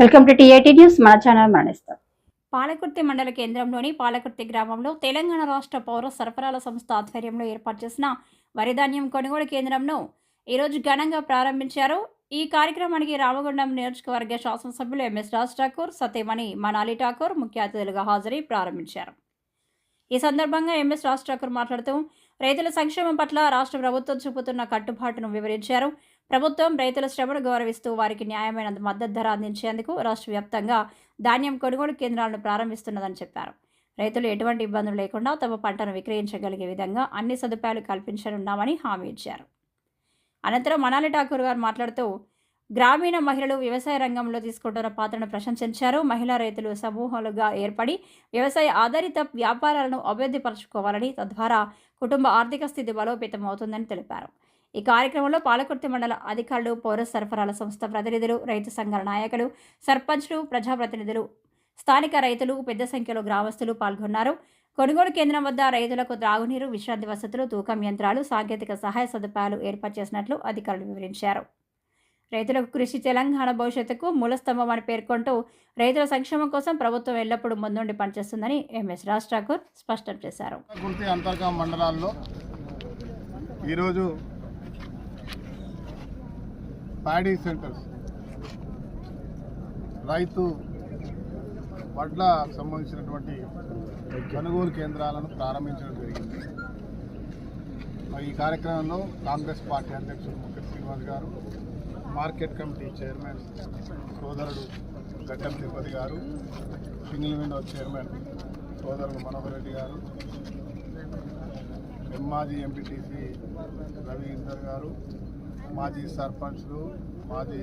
Welcome to TIT news. మన channel మరణిస్తాం. పాలకుర్తి మండల కేంద్రంలోని పాలకుర్తి గ్రామంలో తెలంగాణ రాష్ట్ర పౌర సరఫరాల సంస్థ ఆధ్వర్యంలో ఏర్పాటు చేసిన వరిధాన్యం కొనుగోలు కేంద్రంను ఈరోజు ఘనంగా ప్రారంభించారు. ఈ కార్యక్రమానికి రామగుండం నియోజకవర్గ శాసనసభ్యులు ఎంఎస్ రాజ్ ఠాకూర్ సతీమణి మనాలి ఠాకూర్ ముఖ్య అతిథులుగా హాజరై ప్రారంభించారు. ఈ సందర్భంగా ఎంఎస్ రాజ్ ఠాకూర్ మాట్లాడుతూ రైతుల సంక్షేమం పట్ల రాష్ట్ర ప్రభుత్వం చూపుతున్న కట్టుబాటును వివరించారు. ప్రభుత్వం రైతుల శ్రమను గౌరవిస్తూ వారికి న్యాయమైన మద్దతు ధర అందించేందుకు రాష్ట్ర వ్యాప్తంగా ధాన్యం కొనుగోలు కేంద్రాలను ప్రారంభిస్తున్నదని చెప్పారు. రైతులు ఎటువంటి ఇబ్బందులు లేకుండా తమ పంటను విక్రయించగలిగే విధంగా అన్ని సదుపాయాలు కల్పించనున్నామని హామీ ఇచ్చారు. అనంతరం మనాలి ఠాకూర్ గారు మాట్లాడుతూ గ్రామీణ మహిళలు వ్యవసాయ రంగంలో తీసుకుంటున్న పాత్రను ప్రశంసించారు. మహిళా రైతులు సమూహాలుగా ఏర్పడి వ్యవసాయ ఆధారిత వ్యాపారాలను అభివృద్ధిపరచుకోవాలని తద్వారా కుటుంబ ఆర్థిక స్థితి బలోపేతం అవుతుందని తెలిపారు. ఈ కార్యక్రమంలో పాలకుర్తి మండల అధికారులు పౌర సరఫరాల సంస్థ ప్రతినిధులు రైతు సంఘాల నాయకులు సర్పంచ్లు ప్రజాప్రతినిధులు స్థానిక రైతులు పెద్ద సంఖ్యలో గ్రామస్తులు పాల్గొన్నారు. కొనుగోలు కేంద్రం వద్ద రైతులకు త్రాగునీరు విశ్రాంతి వసతులు తూకం యంత్రాలు సాంకేతిక సహాయ సదుపాయాలు ఏర్పాటు చేసినట్లు అధికారులు వివరించారు. రైతులకు కృషి తెలంగాణ భవిష్యత్తుకు మూలస్తంభం అని పేర్కొంటూ రైతుల సంక్షేమం కోసం ప్రభుత్వం ఎల్లప్పుడూ ముందుండి పనిచేస్తుందని ఎంఎస్ రాజ్ ఠాకూర్ స్పష్టం చేశారు. మండలాల్లో ఈరోజు ప్యాడీ సెంటర్స్. రైతు వడ్ల సంబంధించినటువంటి కొనుగోలు కేంద్రాలను ప్రారంభించడం జరిగింది. మరి ఈ కార్యక్రమంలో కాంగ్రెస్ పార్టీ అధ్యక్షుడు ముఖ్య శ్రీనివాస్ గారు మార్కెట్ కమిటీ చైర్మన్ సోదరుడు గడ్డం తిరుపతి గారు సింగిల్ విండో చైర్మన్ సోదరుడు మనోహర్ రెడ్డి గారు మాజీ ఎంపీటీసీ రవీందర్ గారు మాజీ సర్పంచ్లు మాజీ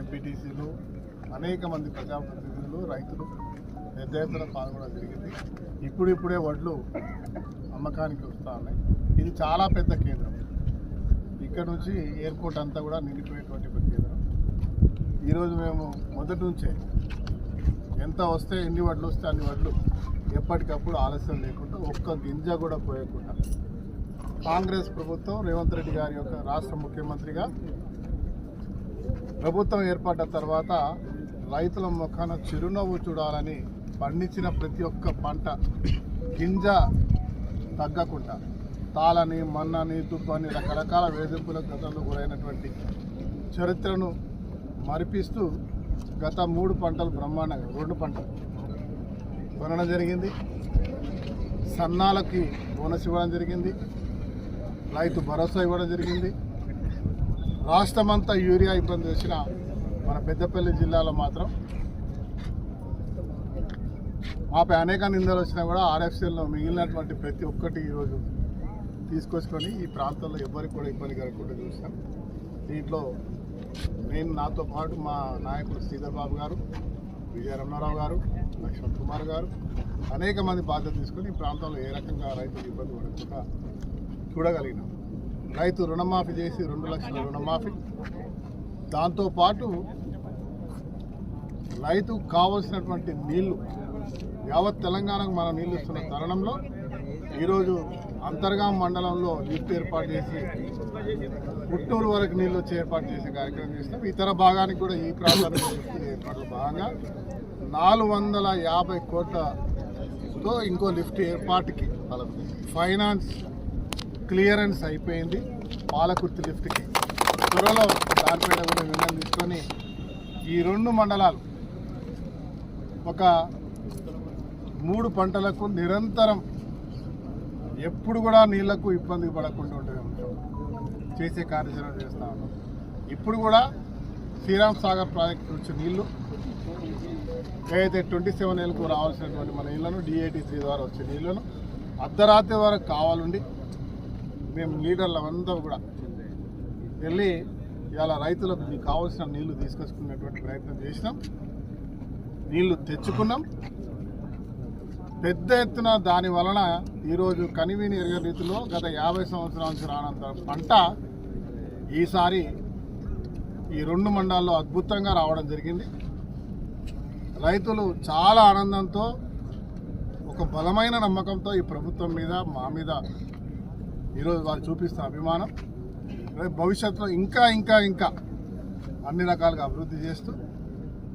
ఎంపీటీసీలు అనేక మంది ప్రజాప్రతినిధులు రైతులు పెద్ద ఎత్తున పాల్గొనడం జరిగింది. ఇప్పుడిప్పుడే వడ్లు అమ్మకానికి వస్తూ ఉన్నాయి. ఇది చాలా పెద్ద కేంద్రం. ఇక్కడ నుంచి ఎయిర్పోర్ట్ అంతా కూడా నిండిపోయేటువంటి కేంద్రం. ఈరోజు మేము మొదటి నుంచే ఎంత వస్తే ఎన్ని వడ్లు వస్తే అన్ని వడ్లు ఎప్పటికప్పుడు ఆలస్యం లేకుండా ఒక్క గింజ కూడా పోయకుండా కాంగ్రెస్ ప్రభుత్వం రేవంత్ రెడ్డి గారి యొక్క రాష్ట్ర ముఖ్యమంత్రిగా ప్రభుత్వం ఏర్పడ్డ తర్వాత రైతుల ముఖాన చిరునవ్వు చూడాలని పండించిన ప్రతి ఒక్క పంట గింజ తగ్గకుండా తాళని మన్నని తుప్పని రకరకాల వేధింపుల గతంలో గురైనటువంటి చరిత్రను మరిపిస్తూ గత మూడు పంటలు బ్రహ్మాండంగా రెండు పంటలు కొనడం జరిగింది. సన్నాలకి బోనస్ ఇవ్వడం జరిగింది. రైతు భరోసా ఇవ్వడం జరిగింది. రాష్ట్రమంతా యూరియా ఇబ్బంది వచ్చిన మన పెద్దపల్లి జిల్లాలో మాత్రం మాపై అనేక నిందలు వచ్చినా కూడా ఆర్ఎఫ్సీలో మిగిలినటువంటి ప్రతి ఒక్కటి ఈరోజు తీసుకొచ్చుకొని ఈ ప్రాంతంలో ఎవరికి కూడా ఇబ్బంది కలగకుండా చూసాం. దీంట్లో నేను నాతో పాటు మా నాయకుడు శ్రీధర్ బాబు గారు విజయ రమణారావు గారు లక్ష్మణ్ కుమార్ గారు అనేక మంది బాధ్యత తీసుకొని ఈ ప్రాంతంలో ఏ రకంగా రైతులు ఇబ్బంది పడకుండా చూడగలిగినాం. రైతు రుణమాఫీ చేసి రెండు లక్షల రుణమాఫీ. దాంతోపాటు రైతుకు కావలసినటువంటి నీళ్ళు యావత్ తెలంగాణకు మనం నీళ్ళు ఇస్తున్న తరుణంలో ఈరోజు అంతర్గాం మండలంలో లిఫ్ట్ ఏర్పాటు చేసి పుట్టూరు వరకు నీళ్ళు వచ్చి ఏర్పాటు చేసే కార్యక్రమం చేస్తాం ఇతర భాగానికి కూడా ఈ ప్రాంతానికి ఏర్పాట్ల భాగంగా నాలుగు వందల యాభై కోట్లతో ఇంకో లిఫ్ట్ ఏర్పాటుకి ఫైనాన్స్ క్లియరెన్స్ అయిపోయింది. పాలకుర్తి లిఫ్ట్కి త్వరలో దానిపైన కూడా నిర్ణయం తీసుకొని ఈ రెండు మండలాలు ఒక మూడు పంటలకు నిరంతరం ఎప్పుడు కూడా నీళ్ళకు ఇబ్బంది పడకుండా ఉంటుంది చేసే కార్యాచరణ చేస్తా ఉన్నాం. ఇప్పుడు కూడా శ్రీరామ్ సాగర్ ప్రాజెక్ట్ నుంచి నీళ్ళు ఏదైతే ట్వంటీ సెవెన్ ఏళ్ళకు రావాల్సినటువంటి మన నీళ్ళను డిఐటి త్రీ ద్వారా వచ్చే నీళ్ళను అర్ధరాత్రి వరకు కావాలండి. మేము లీడర్లు అంతా కూడా వెళ్ళి ఇవాళ రైతులకు మీకు కావాల్సిన నీళ్ళు తీసుకొచ్చుకునేటువంటి ప్రయత్నం చేసినాం. నీళ్ళు తెచ్చుకున్నాం. పెద్ద ఎత్తున దాని వలన ఈరోజు కనివిని ఎరగ రీతిలో గత యాభై సంవత్సరాల నుంచి రానంత పంట ఈసారి ఈ రెండు మండలాల్లో అద్భుతంగా రావడం జరిగింది. రైతులు చాలా ఆనందంతో ఒక బలమైన నమ్మకంతో ఈ ప్రభుత్వం మీద మా మీద ఈరోజు వారు చూపిస్తున్న అభిమానం. రేపు భవిష్యత్తులో ఇంకా ఇంకా ఇంకా అన్ని రకాలుగా అభివృద్ధి చేస్తూ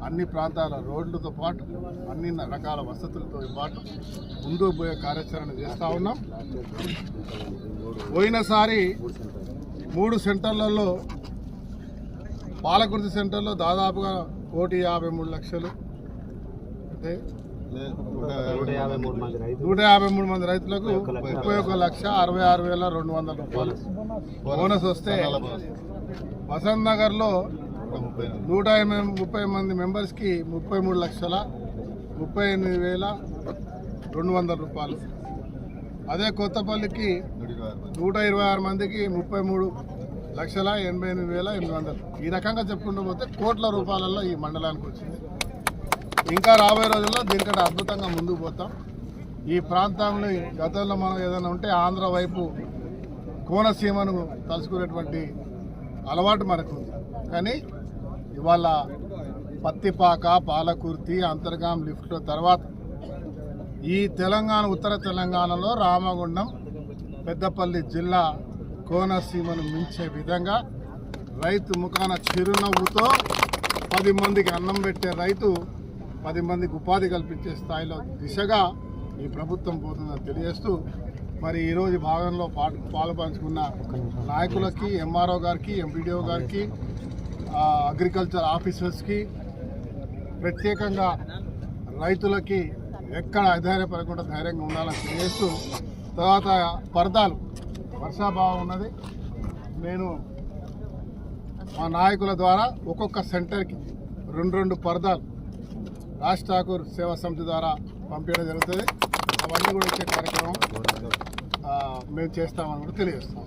అన్ని ప్రాంతాల రోడ్లతో పాటు అన్ని రకాల వసతులతో పాటు ముందుకు పోయే కార్యాచరణ చేస్తూ ఉన్నాం. పోయినసారి మూడు సెంటర్లలో పాలకుర్తి సెంటర్లో దాదాపుగా కోటి యాభై మూడు లక్షలు అంటే నూట యాభై మూడు మంది రైతులకు ముప్పై ఒక లక్ష అరవై ఆరు వేల రెండు వందల రూపాయలు. బోనస్ వస్తే వసంత్ నగర్లో నూట ముప్పై మంది మెంబర్స్కి ముప్పై మూడు లక్షల ముప్పై ఎనిమిది వేల రెండు వందల రూపాయలు. అదే కొత్తపల్లికి నూట ఇరవై ఆరు మందికి ముప్పై మూడు లక్షల ఎనభై ఎనిమిది వేల ఎనిమిది వందలు. ఈ రకంగా చెప్పుకుంటూ పోతే కోట్ల రూపాయలలో ఈ మండలానికి వచ్చింది. ఇంకా రాబోయే రోజుల్లో దీనికంటే అద్భుతంగా ముందుకు పోతాం. ఈ ప్రాంతాన్ని గతంలో మనం ఏదైనా ఉంటే ఆంధ్ర వైపు కోనసీమను తలుచుకునేటువంటి అలవాటు మనకు కానీ ఇవాళ పత్తిపాక పాలకుర్తి అంతర్గాం లిఫ్ట్ తర్వాత ఈ తెలంగాణ ఉత్తర తెలంగాణలో రామగుండం పెద్దపల్లి జిల్లా కోనసీమను మించే విధంగా రైతు ముఖాన చిరునవ్వుతో పది మందికి అన్నం పెట్టే రైతు పది మందికి ఉపాధి కల్పించే స్థాయిలో దిశగా ఈ ప్రభుత్వం పోతుందని తెలియజేస్తూ మరి ఈరోజు భాగంలో పాటు పాలు పంచుకున్న నాయకులకి ఎంఆర్ఓ గారికి ఎంపీడీఓ గారికి అగ్రికల్చర్ ఆఫీసర్స్కి ప్రత్యేకంగా రైతులకి ఎక్కడ అధైర్యపడకుండా ధైర్యంగా ఉండాలని తెలియజేస్తూ తర్వాత పరదాలు వర్షాభావం ఉన్నది. నేను మా నాయకుల ద్వారా ఒక్కొక్క సెంటర్కి రెండు రెండు పరదాలు రాజ్ ఠాకూర్ సేవా సమితి ద్వారా పంపించడం జరుగుతుంది. అవన్నీ కూడా ఇచ్చే కార్యక్రమం మేము చేస్తామని కూడా తెలియజేస్తాం